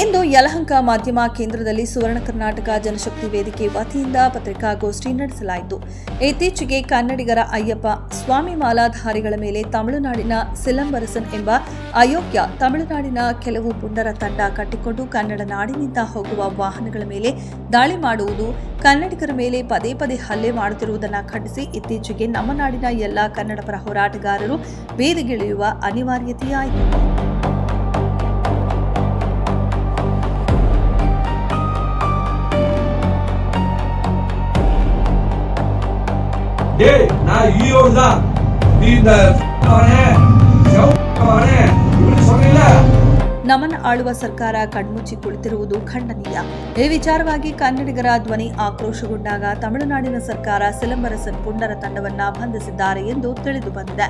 ಇಂದು ಯಲಹಂಕ ಮಾಧ್ಯಮ ಕೇಂದ್ರದಲ್ಲಿ ಸುವರ್ಣ ಕರ್ನಾಟಕ ಜನಶಕ್ತಿ ವೇದಿಕೆ ವತಿಯಿಂದ ಪತ್ರಿಕಾಗೋಷ್ಠಿ ನಡೆಸಲಾಯಿತು. ಇತ್ತೀಚೆಗೆ ಕನ್ನಡಿಗರ ಅಯ್ಯಪ್ಪ ಸ್ವಾಮಿ ಮಾಲಾಧಾರಿಗಳ ಮೇಲೆ ತಮಿಳುನಾಡಿನ ಸಿಲಂಬರಸನ್ ಎಂಬ ಅಯೋಗ್ಯ ತಮಿಳುನಾಡಿನ ಕೆಲವು ಪುಂಡರ ತಂಡ ಕಟ್ಟಿಕೊಂಡು ಕನ್ನಡ ನಾಡಿನಿಂದ ಹೋಗುವ ವಾಹನಗಳ ಮೇಲೆ ದಾಳಿ ಮಾಡುವುದು, ಕನ್ನಡಿಗರ ಮೇಲೆ ಪದೇ ಪದೇ ಹಲ್ಲೆ ಮಾಡುತ್ತಿರುವುದನ್ನು ಖಂಡಿಸಿ ಇತ್ತೀಚೆಗೆ ನಮ್ಮ ನಾಡಿನ ಎಲ್ಲ ಕನ್ನಡ ಪರ ಹೋರಾಟಗಾರರು ಬೀದಿಗಿಳಿಯುವ ಅನಿವಾರ್ಯತೆಯಾಯಿತು. ನಮನ ಆಳುವ ಸರ್ಕಾರ ಕಣ್ಮುಚ್ಚಿ ಕುಳಿತಿರುವುದು ಖಂಡನೀಯ. ಈ ವಿಚಾರವಾಗಿ ಕನ್ನಡಿಗರ ಧ್ವನಿ ಆಕ್ರೋಶಗೊಂಡಾಗ ತಮಿಳುನಾಡಿನ ಸರ್ಕಾರ ಸಿಲಂಬರಸನ್ ಪುಂಡರ ತಂಡವನ್ನ ಬಂಧಿಸಿದ್ದಾರೆ ಎಂದು ತಿಳಿದು ಬಂದಿದೆ.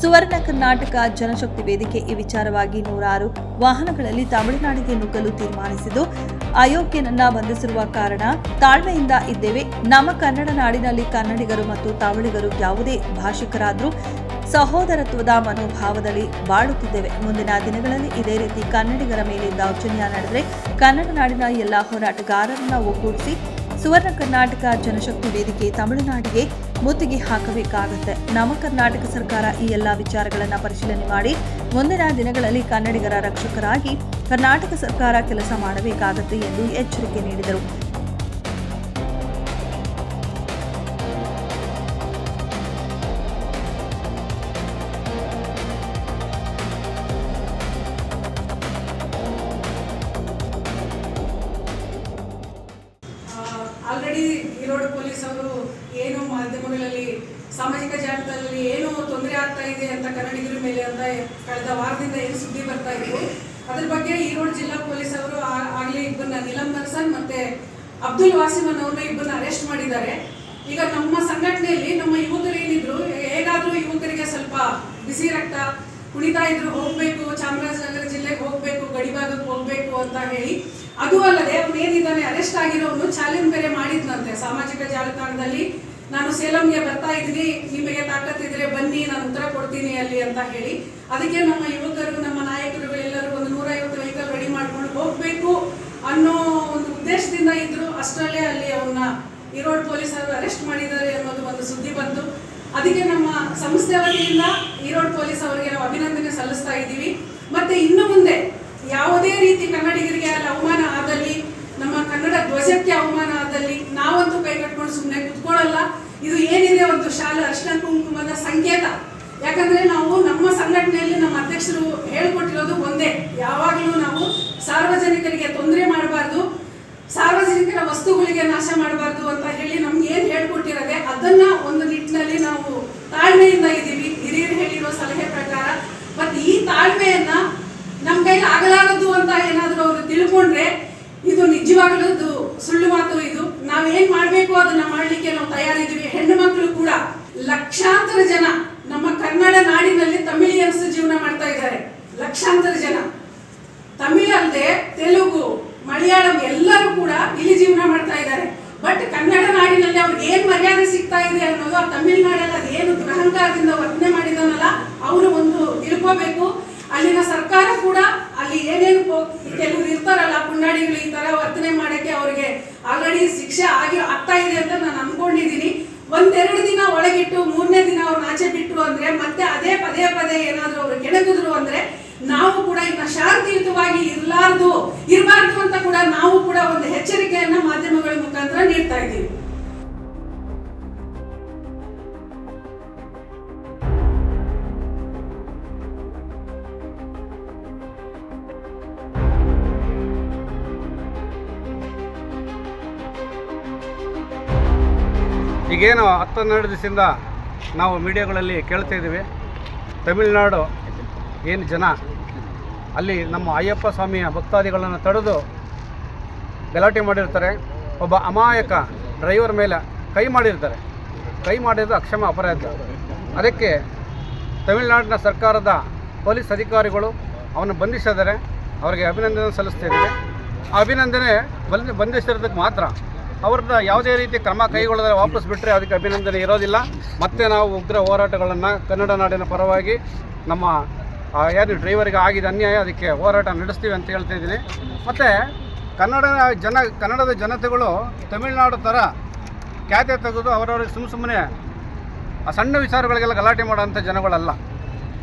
ಸುವರ್ಣ ಕರ್ನಾಟಕ ಜನಶಕ್ತಿ ವೇದಿಕೆ ಈ ವಿಚಾರವಾಗಿ ನೂರಾರು ವಾಹನಗಳಲ್ಲಿ ತಮಿಳುನಾಡಿಗೆ ನುಗ್ಗಲು ತೀರ್ಮಾನಿಸಿದ್ದು ಅಯೋಗ್ಯನನ್ನ ಬಂಧಿಸಿರುವ ಕಾರಣ ತಾಳ್ಮೆಯಿಂದ ಇದ್ದೇವೆ. ನಮ್ಮ ಕನ್ನಡ ನಾಡಿನಲ್ಲಿ ಕನ್ನಡಿಗರು ಮತ್ತು ತಮಿಳಿಗರು ಯಾವುದೇ ಭಾಷಿಕರಾದರೂ ಸಹೋದರತ್ವದ ಮನೋಭಾವದಲ್ಲಿ ಬಾಳುತ್ತಿದ್ದೇವೆ. ಮುಂದಿನ ದಿನಗಳಲ್ಲಿ ಇದೇ ರೀತಿ ಕನ್ನಡಿಗರ ಮೇಲೆ ದೌರ್ಜನ್ಯ ನಡೆದರೆ ಕನ್ನಡ ನಾಡಿನ ಎಲ್ಲ ಹೋರಾಟಗಾರರನ್ನ ಒಗ್ಗೂಡಿಸಿ ಸುವರ್ಣ ಕರ್ನಾಟಕ ಜನಶಕ್ತಿ ವೇದಿಕೆ ತಮಿಳುನಾಡಿಗೆ ಮುತ್ತಿಗೆ ಹಾಕಬೇಕಾಗುತ್ತೆ. ನಮ್ಮ ಕರ್ನಾಟಕ ಸರ್ಕಾರ ಈ ಎಲ್ಲ ವಿಚಾರಗಳನ್ನು ಪರಿಶೀಲನೆ ಮಾಡಿ ಮುಂದಿನ ದಿನಗಳಲ್ಲಿ ಕನ್ನಡಿಗರ ರಕ್ಷಕರಾಗಿ ಕರ್ನಾಟಕ ಸರ್ಕಾರ ಕೆಲಸ ಮಾಡಬೇಕಾಗುತ್ತೆ ಎಂದು ಎಚ್ಚರಿಕೆ ನೀಡಿದರು. ಆಲ್ರೆಡಿ ಈರೋಡ್ ಪೊಲೀಸ್ ಅವರು ಏನು ಮಾಧ್ಯಮಗಳಲ್ಲಿ, ಸಾಮಾಜಿಕ ಜಾಲತಾಣದಲ್ಲಿ ಏನು ತೊಂದರೆ ಆಗ್ತಾ ಇದೆ ಅಂತ ಕನ್ನಡಿಗರ ಮೇಲೆ ಅಂತ ಕಳೆದ ವಾರದಿಂದ ಏನು ಸುದ್ದಿ ಬರ್ತಾ ಇತ್ತು ಅದ್ರ ಬಗ್ಗೆ ಈರೋಡ್ ಜಿಲ್ಲಾ ಪೊಲೀಸ್ ಅವರು ಆಗ್ಲೇ ಇಬ್ಬರನ್ನ ನಿಲಂ ನರ್ಸನ್ ಮತ್ತೆ ಅಬ್ದುಲ್ ವಾಸಿಮನ್ ಅವ್ರನ್ನ ಇಬ್ಬರನ್ನ ಅರೆಸ್ಟ್ ಮಾಡಿದ್ದಾರೆ. ಈಗ ನಮ್ಮ ಸಂಘಟನೆಯಲ್ಲಿ ನಮ್ಮ ಯುವಕರು ಏನಿದ್ರು ಹೇಗಾದ್ರೂ ಯುವಕರಿಗೆ ಸ್ವಲ್ಪ ಬಿಸಿ ರಕ್ತ, ಕುಣಿತಾ ಇದ್ರು ಹೋಗ್ಬೇಕು, ಚಾಮರಾಜನಗರ ಜಿಲ್ಲೆಗೆ ಹೋಗ್ಬೇಕು, ಗಡಿಭಾಗಕ್ಕೆ ಹೋಗ್ಬೇಕು ಅಂತ ಹೇಳಿ, ಅದು ಅಲ್ಲದೆ ಅವ್ನು ಏನಿದ್ದಾನೆ, ಅರೆಸ್ಟ್ ಆಗಿರೋನು ಚಾಲೆಂಜ್ ಬೇರೆ ಮಾಡಿದ್ನಂತೆ. ಸಾಮಾಜಿಕ ಜಾಲತಾಣದಲ್ಲಿ ನಾನು ಸೇಲಂಗೆ ಬರ್ತಾ ಇದ್ದೀನಿ, ನಿಮಗೆ ತಾಕತ್ತಿದ್ರೆ ಬನ್ನಿ, ನಾನು ಉತ್ತರ ಕೊಡ್ತೀನಿ ಅಲ್ಲಿ ಅಂತ ಹೇಳಿ, ಅದಕ್ಕೆ ನಮ್ಮ ಯುವಕರು, ನಮ್ಮ ನಾಯಕರುಗಳೆಲ್ಲರೂ ಹೋಗ್ಬೇಕು ಅನ್ನೋ ಒಂದು ಉದ್ದೇಶದಿಂದ ಇದ್ರು ಅಷ್ಟರಲ್ಲೇ ಅಲ್ಲಿ ಅವನ್ನ ಈರೋಡ್ ಪೊಲೀಸರು ಅರೆಸ್ಟ್ ಮಾಡಿದ್ದಾರೆ ಅನ್ನೋದು ಒಂದು ಸುದ್ದಿ ಬಂತು. ಅದಕ್ಕೆ ನಮ್ಮ ಸಂಸ್ಥೆ ವತಿಯಿಂದ ಈರೋಡ್ ಪೊಲೀಸ್ ಅವರಿಗೆ ನಾವು ಅಭಿನಂದನೆ ಸಲ್ಲಿಸ್ತಾ ಇದ್ದೀವಿ. ಮತ್ತೆ ಇನ್ನು ಮುಂದೆ ಯಾವುದೇ ರೀತಿ ಕನ್ನಡಿಗರಿಗೆ ಅಲ್ಲಿ ಅವಮಾನ ಆದಲ್ಲಿ, ನಮ್ಮ ಕನ್ನಡ ಧ್ವಜಕ್ಕೆ ಅವಮಾನ ಆದಲ್ಲಿ ನಾವಂತೂ ಕೈ ಕಟ್ಕೊಂಡು ಸುಮ್ಮನೆ ಕುತ್ಕೊಳ್ಳಲ್ಲ. ಇದು ಏನಿದೆ ಒಂದು ಶಾಲೆ ಅರ್ಶನ ಕುಂಕುಮದ ಸಂಕೇತ. ಯಾಕಂದ್ರೆ ನಾವು ನಮ್ಮ ಸಂಘಟನೆಯಲ್ಲಿ ನಮ್ಮ ಅಧ್ಯಕ್ಷರು ಹೇಳ್ಕೊಟ್ಟಿರೋದು ಒಂದೇ. ಯಾವಾಗಲೂ ನಾವು ಸಾರ್ವಜನಿಕರಿಗೆ ತೊಂದರೆ ಮಾಡಬಾರ್ದು ಸಾರ್ವಜನಿಕರ ವಸ್ತುಗಳಿಗೆ ನಾಶ ಮಾಡಬಾರ್ದು ಅಂತ ಹೇಳಿ ನಮ್ಗೆ ಏನ್ ಹೇಳ್ಕೊಟ್ಟಿರೋದೆ ಅದನ್ನ ಒಂದು ನಿಟ್ಟಿನಲ್ಲಿ ನಾವು ತಾಳ್ಮೆಯಿಂದ ಇದ್ದೀವಿ. ಹಿರಿಯರು ಹೇಳಿರೋ ಸಲಹೆ ಪ್ರಕಾರ. ಮತ್ತೆ ಈ ತಾಳ್ಮೆಯನ್ನ ನಮ್ ಕೈಲಿ ಆಗಲಾರದು ಅಂತ ಏನಾದ್ರೂ ಅವರು ತಿಳ್ಕೊಂಡ್ರೆ ಇದು ನಿಜವಾಗ್ಲದ್ದು ಸುಳ್ಳು ಮಾತು ಇದು. ನಾವೇನ್ ಮಾಡ್ಬೇಕು ಅದನ್ನ ಮಾಡ್ಲಿಕ್ಕೆ ನಾವು ತಯಾರಿದ್ದೀವಿ. ಹೆಣ್ಣು ಮಕ್ಕಳು ಕೂಡ ಲಕ್ಷಾಂತರ ಜನ ನಮ್ಮ ಕನ್ನಡ ನಾಡಿನಲ್ಲಿ ತಮಿಳಿಯನ್ಸ್ ಜೀವನ ಮಾಡ್ತಾ ಇದ್ದಾರೆ. ಲಕ್ಷಾಂತರ ಜನ. ತಮಿಳಲ್ಲದೆ ತೆಲುಗು ಮಲಯಾಳಂ ಎಲ್ಲರೂ ಕೂಡ ಇಲ್ಲಿ ಜೀವನ ಮಾಡ್ತಾ ಇದ್ದಾರೆ. ಬಟ್ ಕನ್ನಡ ನಾಡಿನಲ್ಲಿ ಅವ್ರಿಗೆ ಏನ್ ಮರ್ಯಾದೆ ಸಿಗ್ತಾ ಇದೆ ಅನ್ನೋದು ಆ ತಮಿಳ್ನಾಡಲ್ಲಿ ಏನು ಗ್ರಹಂಕಾರದಿಂದ ವರ್ತನೆ ಮಾಡಿದಾನಲ್ಲ ಅವರು ಒಂದು ತಿಳ್ಕೋಬೇಕು. ಅಲ್ಲಿನ ಸರ್ಕಾರ ಕೂಡ ಅಲ್ಲಿ ಏನೇನು ಕೆಲವರು ಇರ್ತಾರಲ್ಲ, ಪುಂಡಾಡಿಗಳು ಈ ತರ ವರ್ತನೆ ಮಾಡಕ್ಕೆ ಅವ್ರಿಗೆ ಆಲ್ರೆಡಿ ಶಿಕ್ಷೆ ಆಗಿ ಆಗ್ತಾ ಇದೆ ಅಂತ ನಾನು ಅನ್ಕೊಂಡಿದ್ದೀನಿ. ಒಂದೆರಡು ದಿನ ಒಳಗಿಟ್ಟು ಮೂರನೇ ದಿನ ಅವ್ರನ್ನ ಆಚೆ ಬಿಟ್ಟು ಅಂದ್ರೆ, ಮತ್ತೆ ಅದೇ ಪದೇ ಪದೇ ಏನಾದರೂ ಅವರು ಕೆಣಕಿದ್ರು ಅಂದ್ರೆ, ನಾವು ಕೂಡ ಇನ್ನ ಶಾಂತಿಯುತವಾಗಿ ಇರಲಾರ್ದು ಕೂಡ ನಾವು ಕೂಡ ಒಂದು ಎಚ್ಚರಿಕೆಯನ್ನ ಮಾಧ್ಯಮಗಳ ಮುಖಾಂತರ ನೀಡ್ತಾ ಇದ್ದೀವಿ. ಈಗೇನು ಹತ್ತನ್ನೆರಡು ದಿವಸದಿಂದ ನಾವು ಮೀಡಿಯಾಗಳಲ್ಲಿ ಕೇಳ್ತಾ ಇದ್ದೀವಿ. ತಮಿಳುನಾಡು ಏನು ಜನ? ಅಲ್ಲಿ ನಮ್ಮ ಅಯ್ಯಪ್ಪ ಸ್ವಾಮಿಯ ಭಕ್ತಾದಿಗಳನ್ನು ತಡೆದು ಗಲಾಟೆ ಮಾಡಿರ್ತಾರೆ. ಒಬ್ಬ ಅಮಾಯಕ ಡ್ರೈವರ್ ಮೇಲೆ ಕೈ ಮಾಡಿರ್ತಾರೆ. ಕೈ ಮಾಡಿದ್ದು ಅಕ್ಷಮ ಅಪರಾಧ. ಅದಕ್ಕೆ ತಮಿಳುನಾಡಿನ ಸರ್ಕಾರದ ಪೊಲೀಸ್ ಅಧಿಕಾರಿಗಳು ಅವನ್ನು ಬಂಧಿಸಿದರೆ ಅವರಿಗೆ ಅಭಿನಂದನೆ ಸಲ್ಲಿಸ್ತಿದ್ದೇವೆ ಅಭಿನಂದನೆ ಬಂದು, ಬಂಧಿಸಿರೋದಕ್ಕೆ ಮಾತ್ರ. ಅವ್ರದ್ದು ಯಾವುದೇ ರೀತಿ ಕ್ರಮ ಕೈಗೊಳ್ಳದೆ ವಾಪಸ್ ಬಿಟ್ಟರೆ ಅದಕ್ಕೆ ಅಭಿನಂದನೆ ಇರೋದಿಲ್ಲ. ಮತ್ತೆ ನಾವು ಉಗ್ರ ಹೋರಾಟಗಳನ್ನು ಕನ್ನಡ ನಾಡಿನ ಪರವಾಗಿ ನಮ್ಮ ಯಾರು ಡ್ರೈವರ್ಗೆ ಆಗಿದೆ ಅನ್ಯಾಯ ಅದಕ್ಕೆ ಹೋರಾಟ ನಡೆಸ್ತೀವಿ ಅಂತ ಹೇಳ್ತಾ ಇದ್ದೀನಿ. ಮತ್ತು ಕನ್ನಡ ಜನ, ಕನ್ನಡದ ಜನತೆಗಳು ತಮಿಳುನಾಡು ಥರ ಖ್ಯಾತೆ ತೆಗೆದು ಅವರವ್ರಿಗೆ ಸುಮ್ಮ ಸುಮ್ಮನೆ ಆ ಸಣ್ಣ ವಿಚಾರಗಳಿಗೆಲ್ಲ ಗಲಾಟೆ ಮಾಡೋಂಥ ಜನಗಳಲ್ಲ.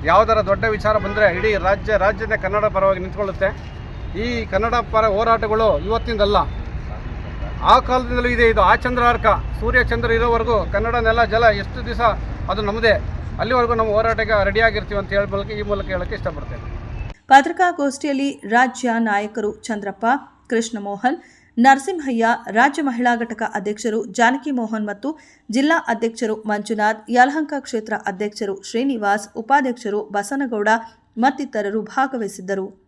ಯಾವುದರ ದೊಡ್ಡ ವಿಚಾರ ಬಂದರೆ ಇಡೀ ರಾಜ್ಯ ರಾಜ್ಯದ ಕನ್ನಡ ಪರವಾಗಿ ನಿಂತ್ಕೊಳ್ಳುತ್ತೆ. ಈ ಕನ್ನಡ ಪರ ಹೋರಾಟಗಳು ಇವತ್ತಿಂದಲ್ಲ. ಆ ಕಾಲದಿಂದಲೂ ಇದೆ ಇದು. ಆ ಚಂದ್ರಾರ್ಕ ಸೂರ್ಯ ಚಂದ್ರ ಇರೋವರೆಗೂ ಕನ್ನಡ ನೆಲ, ಜಲ ಎಷ್ಟು ದಿವಸ ಅದು ನಮ್ಮದೇ. ಅಲ್ಲಿವರೆಗೂ ನಮ್ಮ ಹೋರಾಟಕ್ಕೆ ರೆಡಿಯಾಗಿರ್ತೀವಿ ಅಂತ ಹೇಳ ಮೂಲಕ ಈ ಮೂಲಕ ಹೇಳೋಕ್ಕೆ ಇಷ್ಟಪಡ್ತೇನೆ. ಪತ್ರಿಕಾಗೋಷ್ಠಿಯಲ್ಲಿ ರಾಜ್ಯ ನಾಯಕರು ಚಂದ್ರಪ್ಪ ಕೃಷ್ಣಮೋಹನ್, ನರಸಿಂಹಯ್ಯ, ರಾಜ್ಯ ಮಹಿಳಾ ಘಟಕ ಅಧ್ಯಕ್ಷರು ಜಾನಕಿ ಮೋಹನ್ ಮತ್ತು ಜಿಲ್ಲಾ ಅಧ್ಯಕ್ಷರು ಮಂಜುನಾಥ್, ಯಲಹಂಕ ಕ್ಷೇತ್ರ ಅಧ್ಯಕ್ಷರು ಶ್ರೀನಿವಾಸ್, ಉಪಾಧ್ಯಕ್ಷರು ಬಸನಗೌಡ ಮತ್ತಿತರರು ಭಾಗವಹಿಸಿದ್ದರು.